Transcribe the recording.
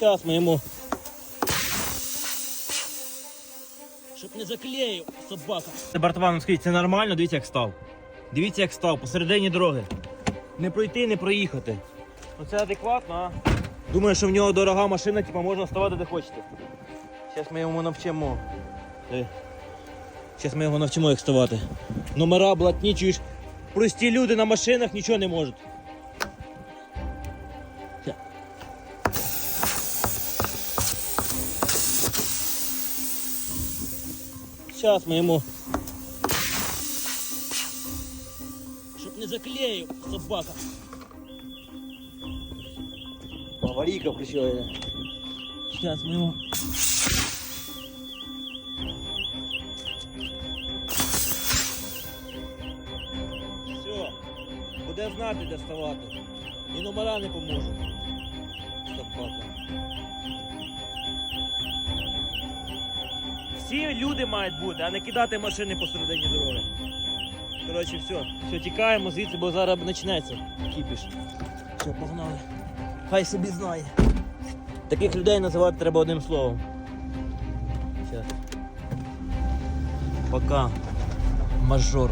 Зараз ми йому. Щоб не заклеїв собака. Це Бартван, скажіть, це нормально? Дивіться, як став. Дивіться, як став, посередині дороги. Не пройти, не проїхати. Ну це адекватно, а? Думаю, що в нього дорога машина, типу, можна ставати де хочете. Зараз ми йому навчимо. Зараз ми його навчимо, як ставати. Номера блатні, чуєш. Прості люди на машинах нічого не можуть. Зараз ми йому. Щоб не заклеїв собака. Аварійка включила. Зараз ми йому. Все, буде знати, де ставати. І номера не поможуть. Всі люди мають бути, а не кидати машини посередині дороги. Коротше, все. Все, тікаємо звідси, бо зараз почнеться кіпіш. Все, погнали. Хай собі знає. Таких людей називати треба одним словом. Все. Пока. Мажор.